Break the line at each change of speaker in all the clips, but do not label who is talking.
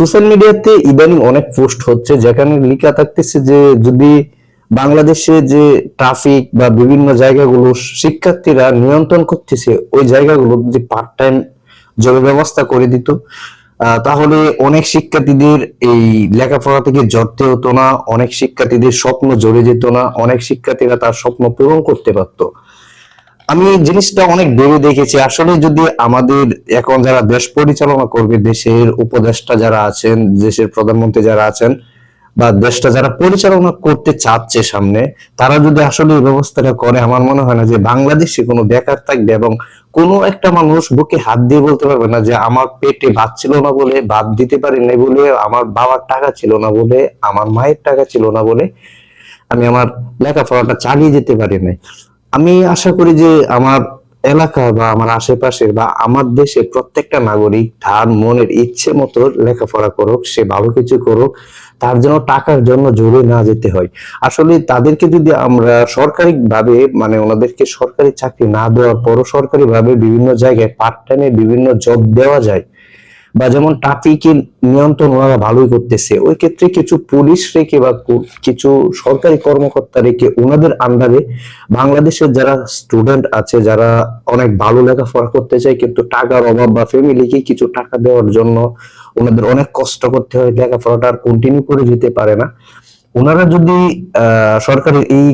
Social মিডিয়াতে ইদানিং অনেক পোস্ট হচ্ছে যেখানে লিখা থাকতেছে যে যদি বাংলাদেশে যে ট্রাফিক বা বিভিন্ন জায়গাগুলো শিক্ষার্থীরা নিয়ন্ত্রণ করতেছে, ওই জায়গাগুলো যে পার্ট টাইম জবের ব্যবস্থা করে দিত তাহলে অনেক শিক্ষার্থীদের এই লেখাপড়া থেকে জড়তে হতো না, অনেক শিক্ষার্থীদের স্বপ্ন জড়ে যেত না, অনেক শিক্ষার্থীরা তার স্বপ্ন পূরণ করতে পারতো। আমি এই জিনিসটা অনেক ভেবে দেখেছি। আসলে যদি আমাদের এখন যারা দেশ পরিচালনা করবে, দেশের উপদেষ্টা যারা আছেন, দেশের প্রধানমন্ত্রী যারা আছেন, বা দেশটা যারা পরিচালনা করতে চাচ্ছে সামনে, তারা যদি আসলে এই ব্যবস্থাটা করে, আমার মনে হয় না যে বাংলাদেশে কোনো বেকার থাকবে এবং কোনো একটা মানুষ বুকে হাত দিয়ে বলতে পারবে না যে আমার পেটে ভাত ছিল না বলে ভাত দিতে পারি নাই বলে, আমার বাবার টাকা ছিল না বলে, আমার মায়ের টাকা ছিল না বলে আমি আমার লেখাপড়াটা চালিয়ে যেতে পারি নাই। আমি আশা করি যে আমার এলাকা বা আমার আশেপাশের বা আমার দেশের প্রত্যেকটা নাগরিক তার মনের ইচ্ছে মতো লেখাপড়া করুক, সে ভালো কিছু করুক, তার জন্য টাকার জন্য জোরে না যেতে হয়। আসলে তাদেরকে যদি আমরা সরকারি ভাবে মানে ওনাদেরকে সরকারি চাকরি না দেওয়ার পরও সরকারি ভাবে বিভিন্ন জায়গায় পার্ট টাইমে বিভিন্ন জব দেওয়া যায় বা যেমন ট্রাফিকের নিয়ন্ত্রণ ওনারা ভালোই করতেছে, ওই ক্ষেত্রে কিছু পুলিশ রেখে বা কিছু সরকারি কর্মকর্তা রেখে ওনাদের আন্ডারে বাংলাদেশের যারা স্টুডেন্ট আছে, যারা অনেক ভালো লেখাপড়া করতে চায়, কিন্তু টাকার অভাব বা ফ্যামিলিকে কিছু টাকা দেওয়ার জন্য ওনাদের অনেক কষ্ট করতে হয়, লেখাপড়াটা আর কন্টিনিউ করে যেতে পারে না। ওনারা যদি, আহ, সরকারের এই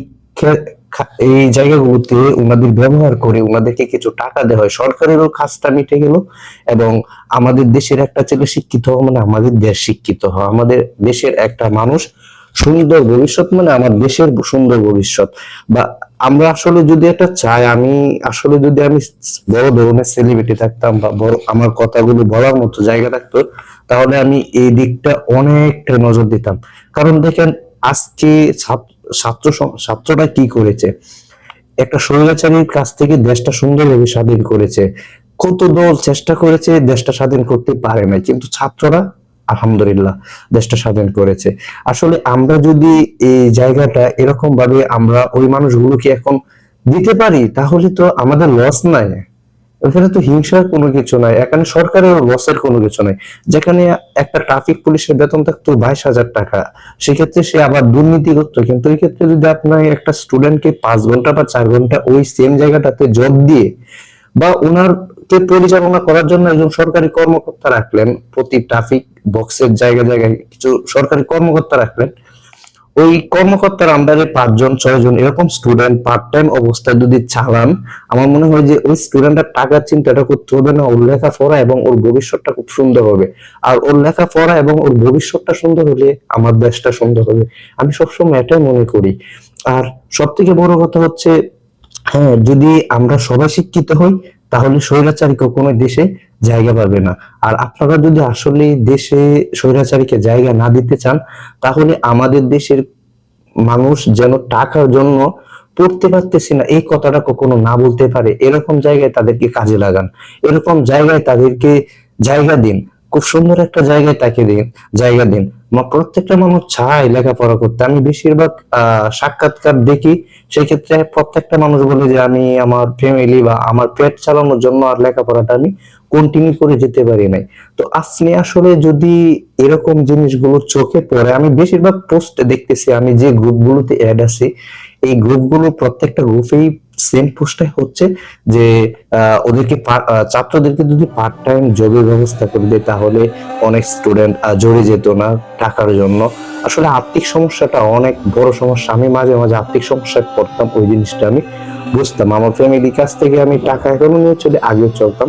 এই জায়গাগুলোতে ওনাদের ব্যবহার করে ওনাদেরকে কিছু টাকা দেওয়া হয়। সরকারেরও কাজটা মিটে গেল এবং আমাদের দেশের একটা ছেলে শিক্ষিত হওয়া মানে আমাদের দেশ শিক্ষিত হওয়া। আমাদের দেশের একটা মানুষ সুন্দর ভবিষ্যৎ মানে আমার দেশের সুন্দর ভবিষ্যৎ। বা আমরা আসলে যদি এটা চাই, আমি আসলে যদি আমি বড় ধরনের সেলিব্রিটি থাকতাম বা বড় আমার কথাগুলো বলার মতো জায়গা থাকতো, তাহলে আমি এই দিকটা অনেকটা নজর দিতাম। কারণ দেখেন, আজকে ছাত্র ছাত্র ছাত্ররা কি করেছে? একটা স্বৈরাচারীর কাছ থেকে দেশটা সুন্দরভাবে স্বাধীন করেছে। কত দল চেষ্টা করেছে দেশটা স্বাধীন করতে পারে নাই, কিন্তু ছাত্ররা আলহামদুলিল্লাহ দেশটা স্বাধীন করেছে। আসলে আমরা যদি এই জায়গাটা এরকম ভাবে আমরা ওই মানুষগুলোকে এখন দিতে পারি, তাহলে তো আমাদের লস নাই। এখানে তো হিংসার কোনো কিছু নাই, এখানে সরকারের লসের কোনো কিছু নাই। যেখানে একটা ট্রাফিক পুলিশের বেতন থাকতো বাইশ হাজার টাকা, সেক্ষেত্রে সে আবার দুর্নীতি করতো। কিন্তু এই ক্ষেত্রে যদি আপনার একটা স্টুডেন্টকে পাঁচ ঘণ্টা বা চার ঘণ্টা ওই সেম জায়গাটাতে জব দিয়ে বা ওনারকে পরিচালনা করার জন্য একজন সরকারি কর্মকর্তা রাখলেন, প্রতি ট্রাফিক বক্সের জায়গায় জায়গায় কিছু সরকারি কর্মকর্তা রাখলেন ওই কর্মকর্তার আন্ডারে পাঁচজন, ছয়জন এরকম স্টুডেন্ট পার্ট টাইম অবস্থায় যদি চালান, আমার মনে হয় যে ওই স্টুডেন্টের টাকার চিন্তাটা করতে হবে না ওর লেখাপড়া এবং ওর ভবিষ্যৎটা খুব সুন্দর হবে। আর ওর লেখাপড়া এবং ওর ভবিষ্যৎটা সুন্দর হলে আমার দেশটা সুন্দর হবে। আমি সবসময় এটাই মনে করি। আর সব থেকে বড় কথা হচ্ছে হ্যাঁ যদি আমরা সবাই শিক্ষিত হই, তাহলে স্বৈরাচারী কখনো দেশে জায়গা পাবে না। আর আপনারা যদি আসলে দেশে স্বৈরাচারীকে জায়গা না দিতে চান, তাহলে আমাদের দেশের মানুষ যেন টাকার জন্য পড়তে পারতেছি না, এই কথাটা কখনো না বলতে পারে। এরকম জায়গায় তাদেরকে কাজে লাগান। এরকম জায়গায় তাদেরকে জায়গা দিন। খুব সুন্দর একটা জায়গায় তাকে দিন জায়গা দিন। প্রত্যেকটা মানুষ চায় লেখাপড়া করতে। আমি বেশিরভাগ সাক্ষাৎকার দেখি সেই ক্ষেত্রে প্রত্যেকটা মানুষ বলে যে, আমি আমার ফ্যামিলি বা আমার পেট চালানোর জন্য আর লেখাপড়াটা আমি কন্টিনিউ করে যেতে পারি নাই। তো আপনি আসলে যদি এরকম জিনিসগুলো চোখে পড়ে, আমি বেশিরভাগ পোস্ট দেখতেছি, আমি যে গ্রুপগুলোতে অ্যাড আছি, এই গ্রুপগুলো প্রত্যেকটা গ্রুপেই সেম পোস্টটাই হচ্ছে যে ওদেরকে ছাত্রদেরকে যদি পার্ট টাইম জবের ব্যবস্থা করে দেয়, তাহলে অনেক স্টুডেন্ট জড়ে যেত না টাকার জন্য। আসলে আর্থিক সমস্যাটা অনেক বড় সমস্যা। আমি মাঝে মাঝে আর্থিক সমস্যায় পড়তাম, ওই জিনিসটা আমি বুঝতাম। আমার ফ্যামিলির কাছ থেকে আমি টাকা এখনও নিয়ে চলে, আগে চলতাম।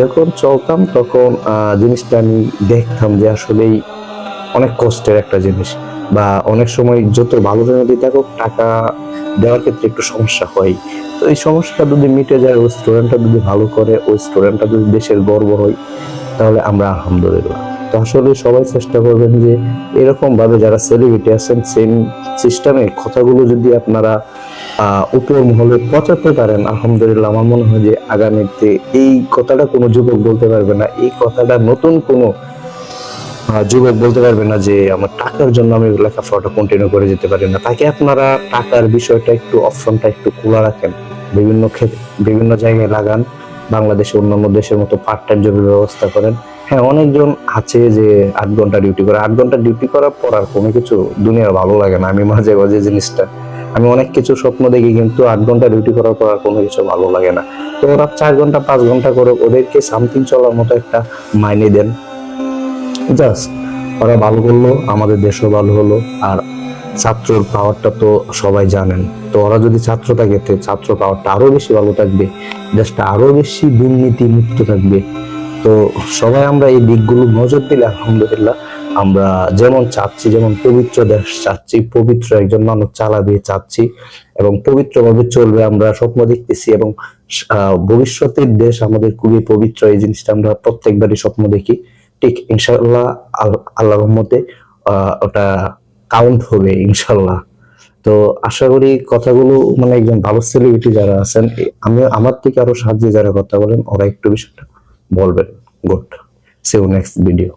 যখন চলতাম, তখন জিনিসটা আমি দেখতাম যে আসলেই অনেক কষ্টের একটা জিনিস। বা অনেক সময় যত ভালো ফ্যামিলি থাকুক, টাকা দেওয়ার ক্ষেত্রে একটু সমস্যা হয়। তো এই সমস্যাটা যদি মিটে যায়, ওই স্টুডেন্টটা যদি ভালো করে, ওই স্টুডেন্টটা যদি দেশের গর্ব হয়, তাহলে আমরা আলহামদুলিল্লাহ। তো আসলে সবাই চেষ্টা করবেন যে এরকম ভাবে যারা সেলিব্রিটি আছেন সেম সিস্টেমে কথাগুলো যদি আপনারা উপর মহলে পচাতে পারেন, আলহামদুলিল্লাহ আমার মনে হয় যে আগামীতে এই কথাটা কোনো যুবক বলতে পারবে না। এই কথাটা নতুন কোনো যুবক বলতে পারবে না যে আমার টাকার জন্য আমি লেখাপড়াটা কন্টিনিউ করে যেতে পারি না। তাকে আপনারা টাকার বিষয়টা একটু অপশনটা একটু খোলা রাখেন। বিভিন্ন ক্ষেত্রে বিভিন্ন জায়গায় লাগান। বাংলাদেশে অন্যান্য দেশের মতো পার্ট টাইম জবের ব্যবস্থা করেন। হ্যাঁ অনেকজন আছে যে আট ঘণ্টা ডিউটি করে। আট ঘণ্টা ডিউটি করার পর আর কোনো কিছু দুনিয়ার ভালো লাগে না, আমি মাঝে মাঝে জিনিসটা। আমি অনেক কিছু স্বপ্ন দেখি কিন্তু আট ঘণ্টা ডিউটি করার পর আর কোনো কিছু ভালো লাগে না। তো ওরা চার ঘণ্টা, পাঁচ ঘণ্টা করে ওদেরকে সামথিং চলার মতো একটা মাইনে দেন। জাস্ট ওরা ভালো করল, আমাদের দেশও ভালো হলো, আর ছাত্রর পাওয়ারটা তো সবাই জানেন। তো ওরা যদি ছাত্র থাকে ছাত্র পাওয়ারটা আরও বেশি ভালো থাকবে, দেশটা আরও বেশি দুর্নীতি মুক্ত থাকবে। তো সবাই আমরা এই দিকগুলো নজর দিলে, আলহামদুলিল্লাহ, আমরা যেমন চাচ্ছি, যেমন পবিত্র দেশ চাচ্ছি, পবিত্র একজন মানুষ চালাবে চাচ্ছি, এবং পবিত্রভাবে চলবে আমরা স্বপ্ন দেখতেছি, এবং ভবিষ্যতের দেশ আমাদের খুবই পবিত্র, এই জিনিসটা আমরা প্রত্যেকবারই স্বপ্ন দেখি। ঠিক ইনশাল্লাহ আল্লাহ আল্লাহর আহ, ওটা কাউন্ট হবে ইনশাল্লাহ তো আশা করি কথাগুলো মানে একজন ভালো সেলিব্রিটি যারা আছেন আমি আমার থেকে আরও সাহায্যে যারা কথা বলেন ওরা একটু বিষয়টা বলবেন। গুড। সে নেক্সট ভিডিও